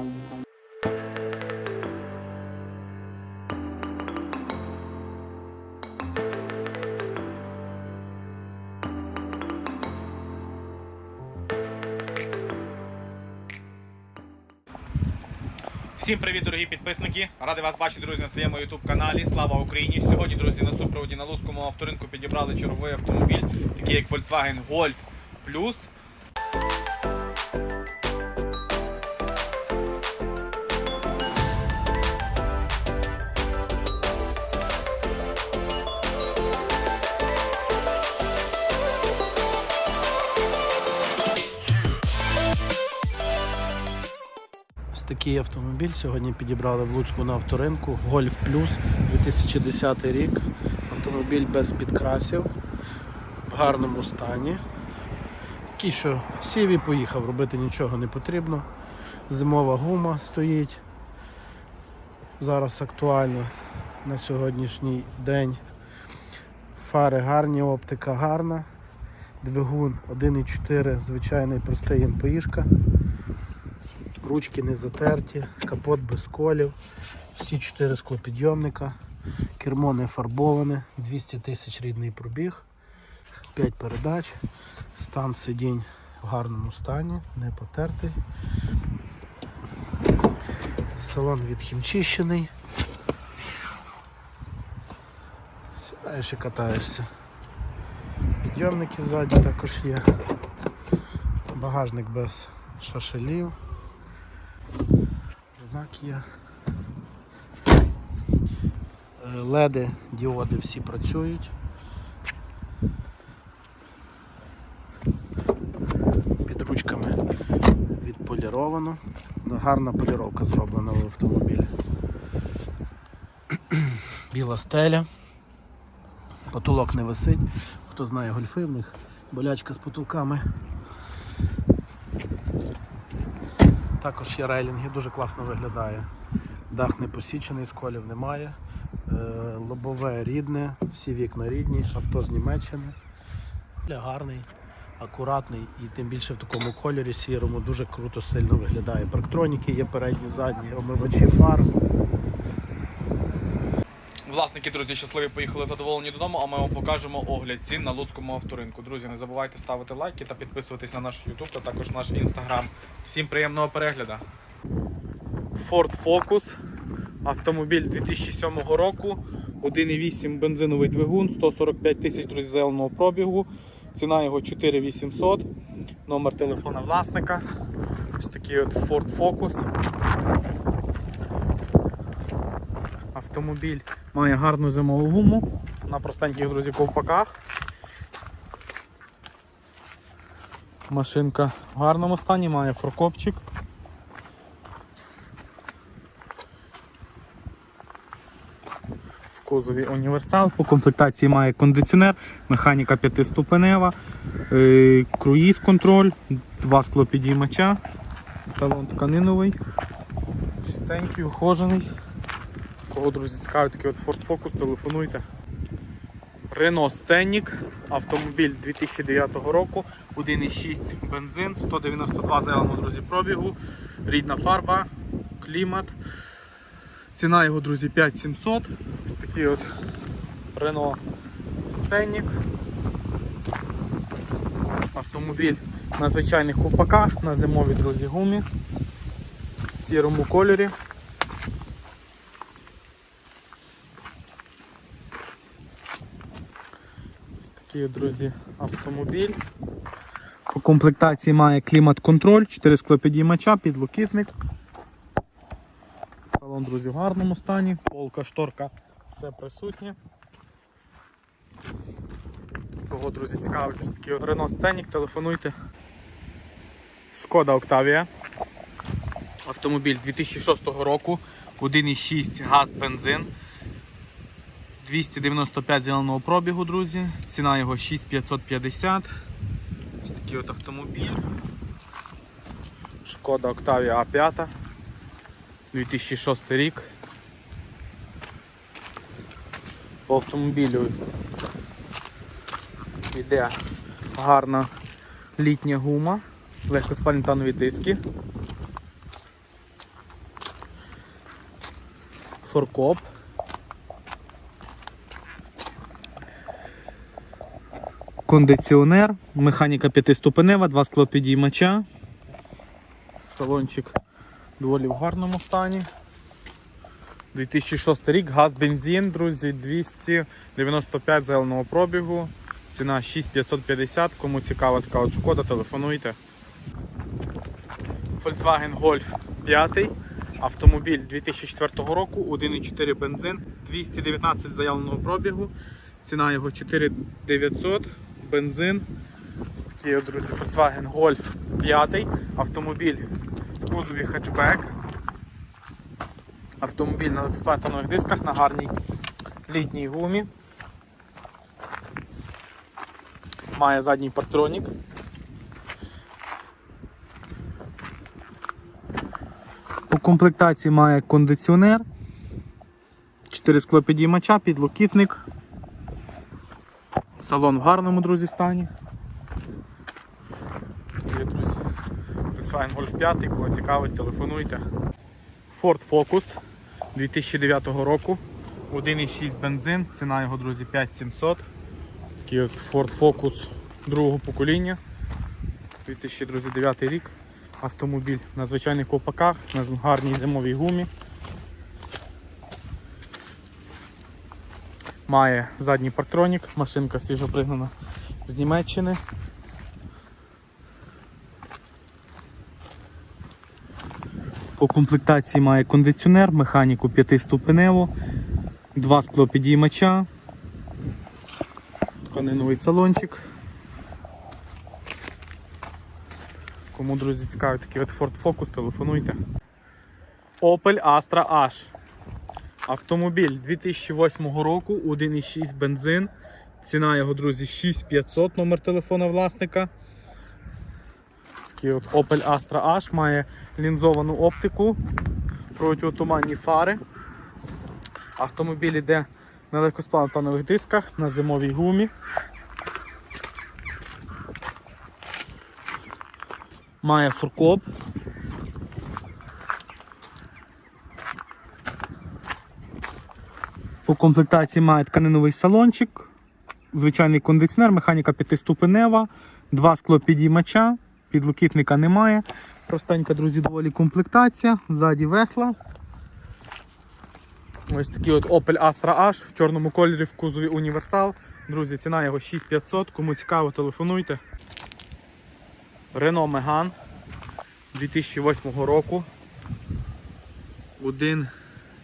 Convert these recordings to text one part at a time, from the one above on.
Всім привіт, дорогі підписники! Радий вас бачити, друзі, на своєму YouTube каналі. Слава Україні! Сьогодні, друзі, на супроводі на Луцькому авторинку підібрали черговий автомобіль, такий як Volkswagen Golf Plus. Такий автомобіль сьогодні підібрали в Луцьку на авторинку. Golf Plus 2010 рік. Автомобіль без підкрасів, в гарному стані. Такий, що сів і поїхав, робити нічого не потрібно. Зимова гума стоїть. Зараз актуально на сьогоднішній день. Фари гарні, оптика гарна. Двигун 1,4, звичайний простий МПІшка. Ручки не затерті, капот без колів, всі чотири склопідйомника, кермо не фарбоване, 200 тисяч рідний пробіг, 5 передач, стан сидінь в гарному стані, не потертий. Салон відхімчищений. Сідаєш і катаєшся. Підйомники ззаді також є. Багажник без шашелів. Знак є. Е, Леди, діоди всі працюють. Під ручками відполіровано. Гарна поліровка зроблена в автомобілі. Біла стеля. Потолок не висить. Хто знає гольфи в них, болячка з потолками. Також є рейлінги, дуже класно виглядає. Дах не посічений, сколів немає. Е, Лобове рідне, всі вікна рідні, авто з Німеччини. Гарний, акуратний і тим більше в такому кольорі сірому дуже круто сильно виглядає. Парктроніки є передні, задні, омивачі фар. Власники, друзі, щасливі поїхали задоволені додому, а ми вам покажемо огляд цін на Луцькому авторинку. Друзі, не забувайте ставити лайки та підписуватись на наш YouTube та також наш Instagram. Всім приємного перегляду. Ford Focus. Автомобіль 2007 року. 1,8 бензиновий двигун, 145 тисяч друзі, зеленого пробігу. Ціна його 4800. Номер телефона власника. Ось такий от Ford Focus. Автомобіль має гарну зимову гуму на простеньких друзі ковпаках. Машинка в гарному стані, має форкопчик. В кузові універсал. По комплектації має кондиціонер, механіка п'ятиступенева, е, круїз контроль, два склопідіймача, салон тканиновий, чистенький, ухожений. Кого, друзі, цікавить такий от Ford Focus, телефонуйте. Renault Scenic, автомобіль 2009 року, 1,6 бензин, 192 зеленого, друзі, пробігу, рідна фарба, клімат. Ціна його, друзі, 5700. Ось такий от Renault Scenic. Автомобіль на звичайних купаках, на зимовій, друзі, гумі, в сірому кольорі. Такий, друзі, автомобіль. По комплектації має клімат-контроль, 4 склопідіймача, підлокітник. Салон, друзі, в гарному стані, полка, шторка, все присутнє. Кого, друзі, цікавить ось такий Renault Scenic, телефонуйте. Шкода Octavia. Автомобіль 2006 року, 1,6 газ бензин. 295 зеленого пробігу, друзі. Ціна його 6550. Ось такий от автомобіль. Шкода Octavia A5. 2006 рік. По автомобілю йде гарна літня гума, легкоспальні танові диски. форкоп. Кондиціонер, механіка п'ятиступенева, два склопідіймача. Салончик доволі в гарному стані. 2006 рік, газ, бензин, друзі, 295 зеленого пробігу. Ціна 6550. Кому цікава така от шкода, телефонуйте. Volkswagen Golf 5. Автомобіль 2004 року, 1,4 бензин, 219 заявленого пробігу. Ціна його 4900, бензин. Ось такий, друзі, Volkswagen Golf 5. Автомобіль в кузові хетчбек. Автомобіль на експлуатованих дисках на гарній літній гумі. Має задній партронік. По комплектації має кондиціонер, 4 склопідіймача, підлокітник. Салон в гарному, друзі, стані. Такі, друзі. Volkswagen Golf 5, кого цікавить, телефонуйте. Ford Focus 2009 року. 1,6 бензин, ціна його, друзі, 5700. Такий от Ford Focus другого покоління. 2009 рік. Автомобіль на звичайних ковпаках, на гарній зимовій гумі. Має задній парктронік, машинка свіжо пригнана з Німеччини. По комплектації має кондиціонер, механіку 5-ступеневу, два склопідіймача, тканиновий салончик. Кому, друзі, цікавий такий от Ford Focus, телефонуйте. Opel Astra H. Автомобіль 2008 року, 1,6 бензин. Ціна його, друзі, 6500 номер телефона власника. Такий от Opel Astra H має лінзовану оптику, протиотуманні фари. Автомобіль йде на легкосплавних дисках, на зимовій гумі. Має фуркоп. Комплектації має тканиновий салончик, звичайний кондиціонер, механіка п'ятиступенева, два склопідіймача, підлокітника немає. Простенька, друзі, доволі комплектація, ззаді весла. Ось такий от Opel Astra H в чорному кольорі в кузові універсал. Друзі, ціна його 6500. Кому цікаво, телефонуйте. Renault Megane 2008 року.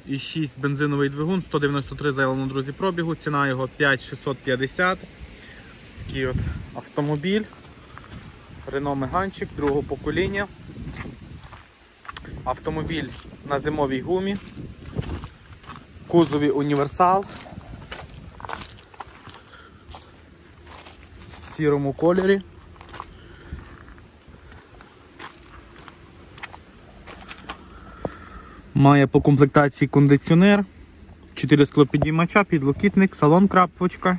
1,6 бензиновий двигун, 193 заявлено, друзі, пробігу. Ціна його 5650. Ось такий от автомобіль. Renault Меганчик другого покоління. Автомобіль на зимовій гумі. Кузові універсал. В сірому кольорі. Має по комплектації кондиціонер, 4 склопідіймача, підлокітник, салон крапочка.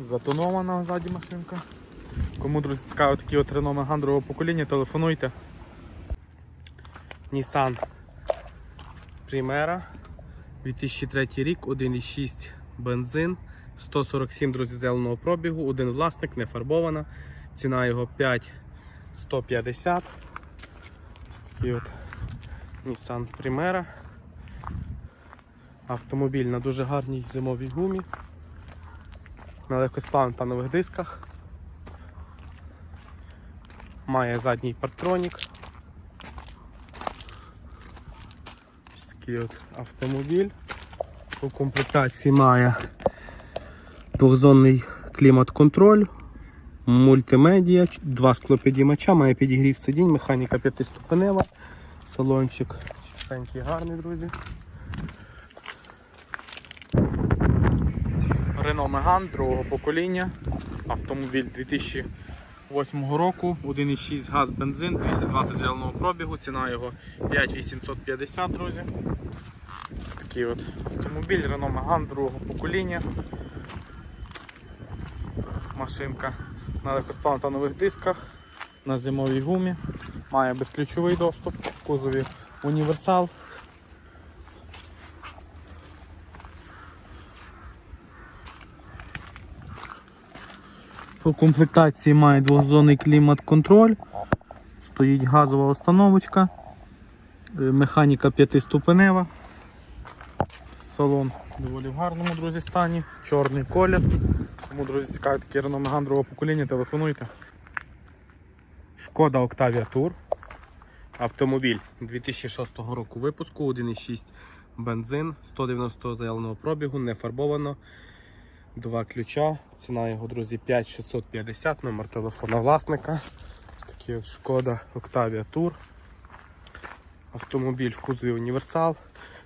Затонована ззаді машинка. Кому, друзі, цікаво такі от Megane другого покоління, телефонуйте. Nissan Primera 2003 рік, 1,6 бензин, 147 друзі зеленого пробігу, один власник, не фарбована. Ціна його 5150. Такий от Nissan Primera. Автомобіль на дуже гарній зимовій гумі. На легкосплавних та нових дисках. Має задній парктронік. Ось такий от автомобіль. У комплектації має двохзонний клімат-контроль, мультимедіа, два склопідіймача, має підігрів сидінь, механіка п'ятиступенева, салончик чистенький, гарний, друзі. Renault Megane другого покоління. Автомобіль 2008 року, 1,6 газ бензин, 220 зеленого пробігу, ціна його 5850, друзі. Ось такий от автомобіль Renault Megane другого покоління. Машинка на легкосплавних та нових дисках, на зимовій гумі, має безключовий доступ, в кузові універсал. По комплектації має двозонний клімат-контроль, стоїть газова установочка, е, механіка п'ятиступенева, салон доволі в гарному друзі стані, чорний колір. Тому, друзі, цікаві такі Renault другого покоління, телефонуйте. Шкода Octavia Tour. Автомобіль 2006 року випуску, 1,6 бензин, 190 заявленого пробігу, не фарбовано. Два ключа. Ціна його, друзі, 5650, номер телефона власника. Ось такий от Шкода Octavia Tour. Автомобіль в кузові універсал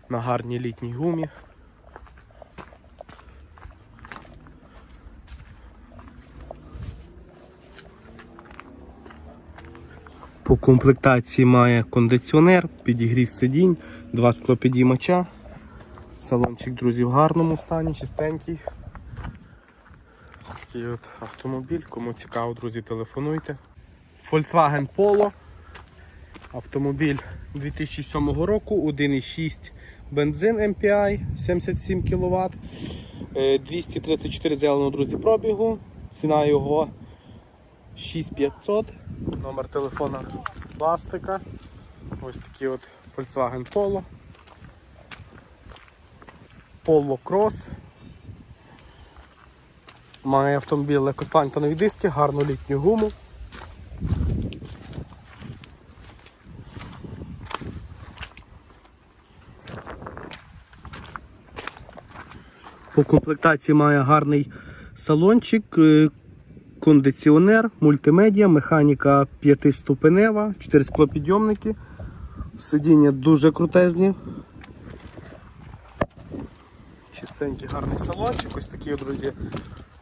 на гарній літній гумі. По комплектації має кондиціонер, підігрів сидінь, два склопідіймача. Салончик, друзі, в гарному стані, чистенький. Ось такий от автомобіль. Кому цікаво, друзі, телефонуйте. Volkswagen Polo. Автомобіль 2007 року, 1,6 бензин MPI 77 кВт. 234 заявленого, друзі, пробігу. Ціна його 6500. Номер телефона пластика. Ось такий от Volkswagen Polo. Polo Cross. Має автомобіль легкосплантанові диски, гарну літню гуму. По комплектації має гарний салончик, е, кондиціонер, мультимедіа, механіка п'ятиступенева, 4 склопідйомники. Сидіння дуже крутезні. Чистенький гарний салончик. Ось такий, друзі,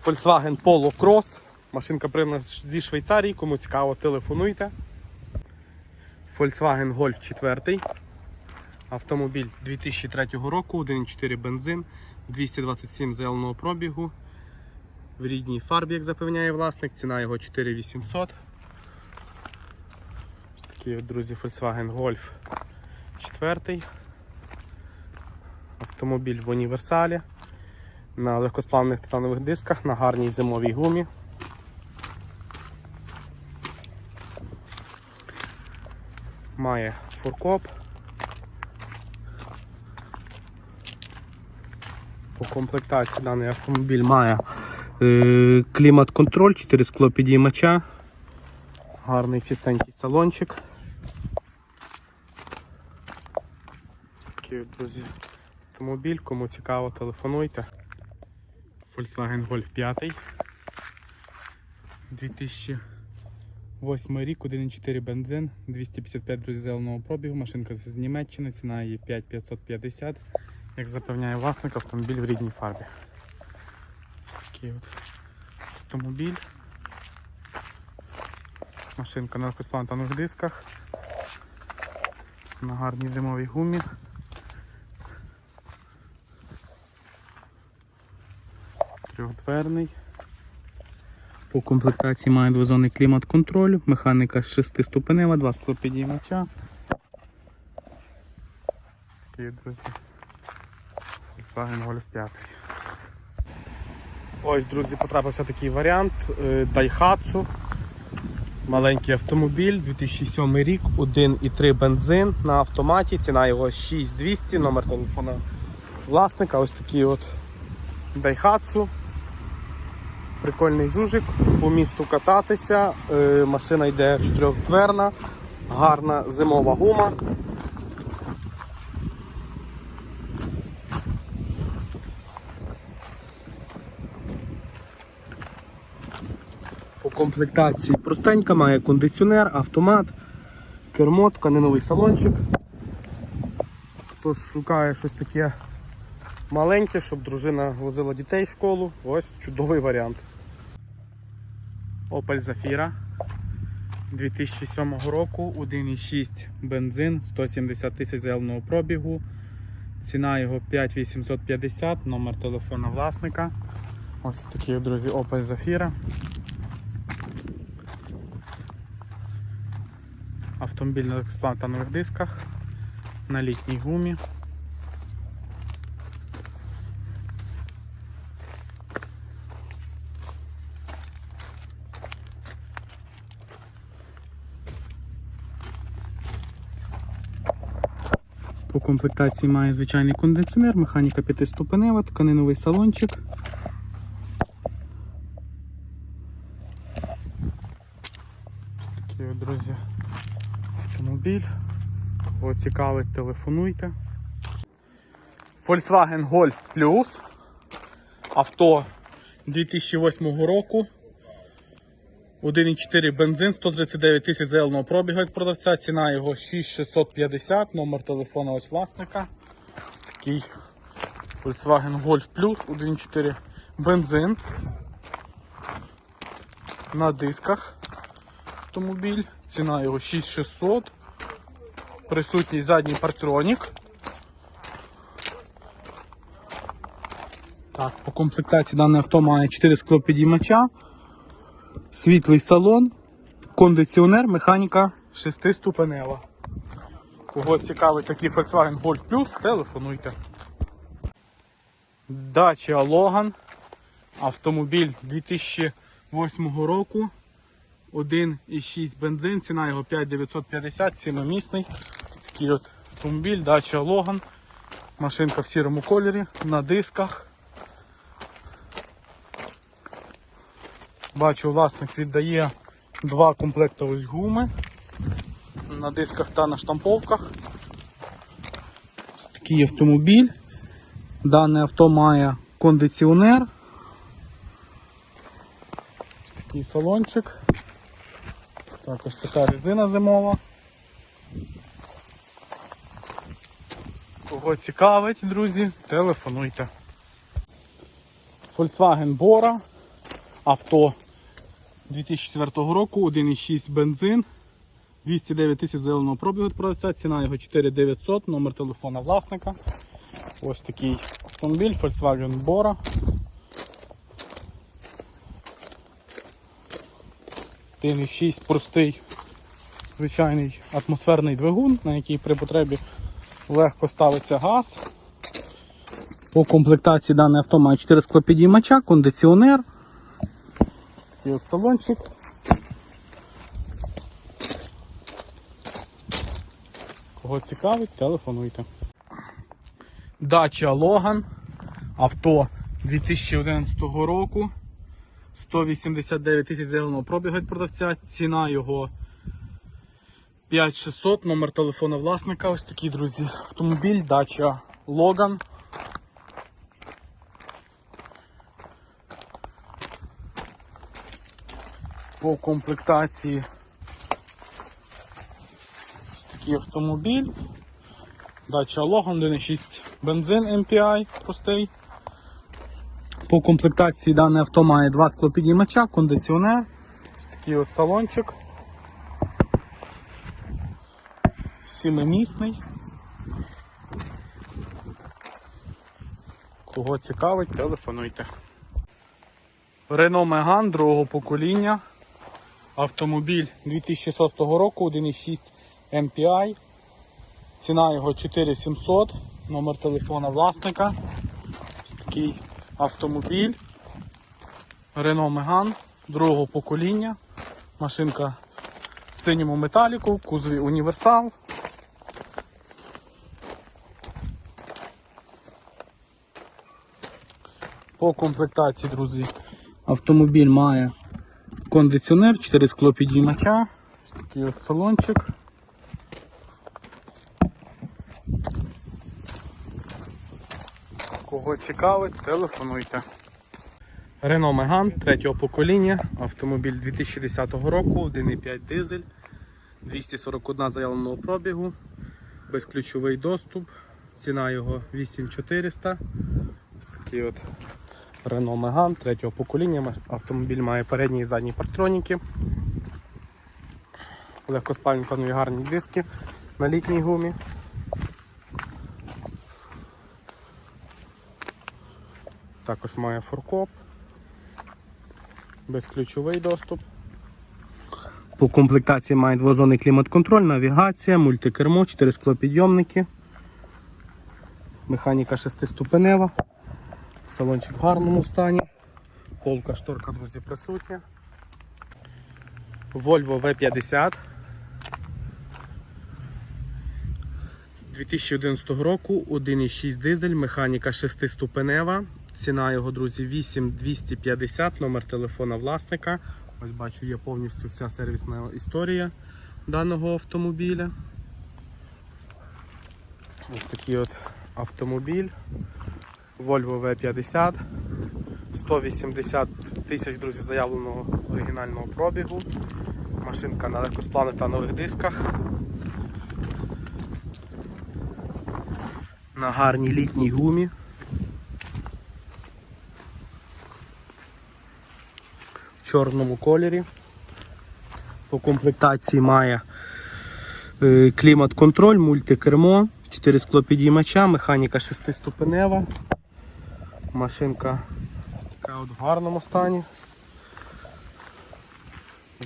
Volkswagen Polo Cross. Машинка прямо зі Швейцарії, кому цікаво, телефонуйте. Volkswagen Golf 4. Автомобіль 2003 року, 1,4 бензин, 227 заявленого пробігу. В рідній фарбі, як запевняє власник, ціна його 4800. Ось такий, друзі, Volkswagen Golf 4. Автомобіль в універсалі. На легкосплавних титанових дисках, на гарній зимовій гумі. Має фуркоп. По комплектації даний автомобіль має клімат-контроль, 4 скло підіймача, гарний чистенький салончик. Такий, друзі, автомобіль, кому цікаво, телефонуйте. Volkswagen Golf 5. 2008 рік, 1,4 бензин, 255 друзі зеленого пробігу, машинка з Німеччини, ціна її 5550. Як запевняє власник, автомобіль в рідній фарбі. Такий от автомобіль. Машинка на легкосплантанових дисках. На гарній зимовій гумі. Трьохдверний. По комплектації має двозонний клімат-контроль, механіка шестиступенева, два склопідіймача. Такий, друзі. Volkswagen Golf 5. Ось, друзі, потрапився такий варіант е, Daihatsu. Маленький автомобіль, 2007 рік, 1,3 бензин на автоматі, ціна його 6200, номер телефона власника. Ось такий от Daihatsu. Прикольний жужик, по місту кататися, е, машина йде чотирьохдверна, гарна зимова гума. Комплектації простенька, має кондиціонер, автомат, кермо, тканиновий салончик. Хто шукає щось таке маленьке, щоб дружина возила дітей в школу, ось чудовий варіант. Opel Zafira 2007 року, 1,6 бензин, 170 тисяч заявленого пробігу. Ціна його 5850, номер телефона власника. Ось такий, друзі, Opel Zafira. Автомобіль на експлантанових дисках, на літній гумі. По комплектації має звичайний кондиціонер, механіка п'ятиступенева, тканиновий салончик. Автомобіль. Кого цікавить, телефонуйте. Volkswagen Golf Plus. Авто 2008 року. 1,4 бензин, 139 тисяч зеленого пробігу від продавця. Ціна його 6650, номер телефона ось власника. Ось такий Volkswagen Golf Plus 1,4 бензин. На дисках автомобіль. Ціна його 6600 присутній задній партронік. Так, По комплектації дане авто має 4 склопідіймача, світлий салон, кондиціонер, механіка 6-ступенева. Кого цікавить такий Volkswagen Bolt Plus, телефонуйте. Дача Logan. Автомобіль 2008 року. 1,6 бензин, ціна його 5950, сіномісний такий от автомобіль, Dacia Logan. Машинка в сірому кольорі, на дисках. Бачу, власник віддає два комплекти ось гуми на дисках та на штамповках. Ось такий автомобіль. Дане авто має кондиціонер. Ось такий салончик. Так, ось така резина зимова. Кого цікавить, друзі, телефонуйте. Volkswagen Bora. Авто 2004 року, 1,6 бензин, 209 тисяч зеленого пробігу продавця, ціна його 4900, номер телефона власника. Ось такий автомобіль Volkswagen Bora. І 6 простий звичайний атмосферний двигун, на який при потребі легко ставиться газ. По комплектації дане авто має 4 склопідіймача, кондиціонер. Такий от салончик. Кого цікавить, телефонуйте. Дача Логан. Авто 2011 року. 189 тисяч зеленого пробігу від продавця. Ціна його 5600, номер телефона власника. Ось такий, друзі, автомобіль, дача Логан. По комплектації ось такий автомобіль. Дача Логан 1.6 бензин MPI простий. По комплектації дане авто має два склопідіймача, кондиціонер. Ось такий от салончик. Сімимісний. Кого цікавить, телефонуйте. Renault Megane другого покоління. Автомобіль 2006 року, 1.6 MPI. Ціна його 4700, номер телефона власника. Ось такий автомобіль. Renault Megane другого покоління. Машинка в синьому металіку, кузові універсал. По комплектації, друзі, автомобіль має кондиціонер, 4 склопідіймача, ось такий от салончик. Кого цікавить, телефонуйте. Renault Megane третього покоління, автомобіль 2010 року, 1,5 дизель, 241 заявленого пробігу, безключовий доступ, ціна його 8400. Ось такий от Renault Megane третього покоління. Автомобіль має передні і задні партроніки. Легкоспальні планові гарні диски на літній гумі. Також має форкоп, безключовий доступ. По комплектації має двозонний клімат-контроль, навігація, мультикермо, 4 склопідйомники, механіка шестиступенева, салончик в гарному стані, полка шторка, друзі, присутня. Volvo V50. 2011 року 1,6 дизель, механіка 6-ступенева. Ціна його, друзі, 8250, номер телефона власника. Ось бачу, є повністю вся сервісна історія даного автомобіля. Ось такий от автомобіль. Volvo V50. 180 тисяч, друзі, заявленого оригінального пробігу. Машинка на легкосплавних дисках. На гарній літній гумі. В чорному кольорі. По комплектації має е, клімат-контроль, мультикермо, 4 склопідіймача, механіка 6-ступенева. Машинка ось така от в гарному стані.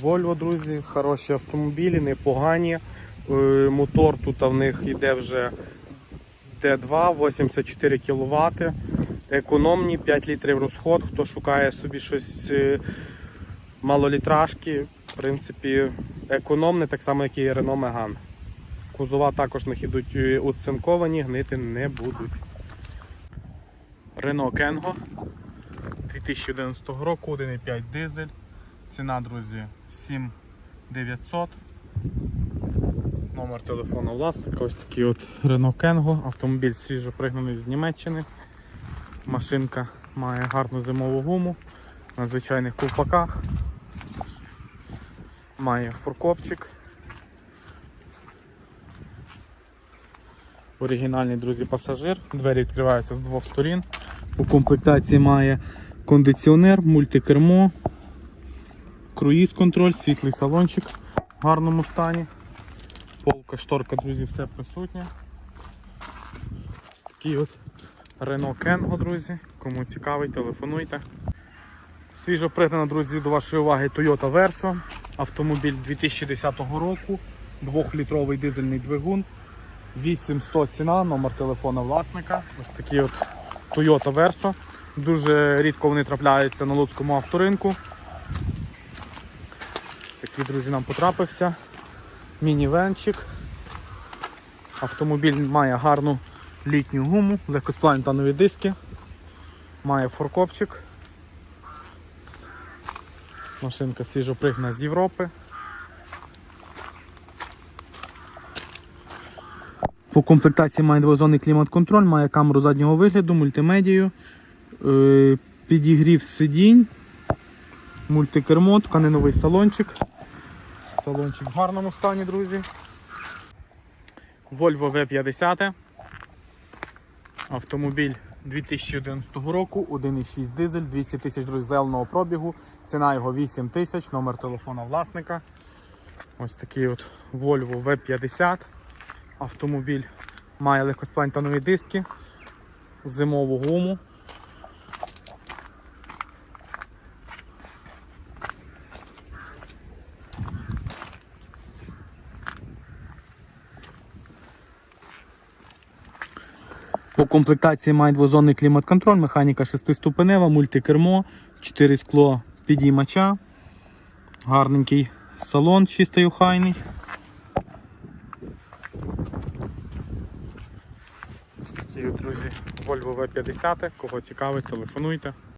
Volvo, друзі, хороші автомобілі, непогані. Е, Мотор тут в них йде вже Т2, 84 кВт. Економні, 5 літрів розход. Хто шукає собі щось е, малолітражки, в принципі, економне, так само, як і Renault Megane. Кузова також них ідуть е, оцинковані, гнити не будуть. Renault Kengo 2011 року, 1,5 дизель. Ціна, друзі, 7900. Номер телефону власника. Ось такий от Renault Kengo. Автомобіль свіжо пригнаний з Німеччини. Машинка має гарну зимову гуму на звичайних ковпаках. Має фуркопчик. Оригінальний, друзі, пасажир. Двері відкриваються з двох сторін. У комплектації має кондиціонер, мультикермо, круїз контроль, світлий салончик в гарному стані. Полка, шторка, друзі, все присутнє. Такий от Renault Kengo, друзі. Кому цікавий, телефонуйте. Свіжо пригнана, друзі, до вашої уваги Toyota Verso. Автомобіль 2010 року, 2-літровий дизельний двигун. 8100 ціна, номер телефона власника. Ось такий от Toyota Verso. Дуже рідко вони трапляються на луцькому авторинку. Такий, друзі, нам потрапився. Мінівенчик. Автомобіль має гарну літню гуму, легкосплавні танові диски. Має форкопчик. Машинка свіжо пригнана з Європи. По комплектації має двозонний клімат-контроль, має камеру заднього вигляду, мультимедію, е, підігрів сидінь, мультикермо, тканиновий салончик. Салончик в гарному стані, друзі. Volvo V50. Автомобіль 2011 року, 1,6 дизель, 200 тисяч зеленого пробігу. Ціна його 8 тисяч, номер телефона власника. Ось такий от Volvo V50. Автомобіль має легкосплавні танові диски, зимову гуму. По комплектації має двозонний клімат-контроль, механіка 6-ступенева, мультикермо, 4 скло підіймача, гарненький салон, чистий охайний. Ось друзі, Volvo V50, кого цікавить, телефонуйте.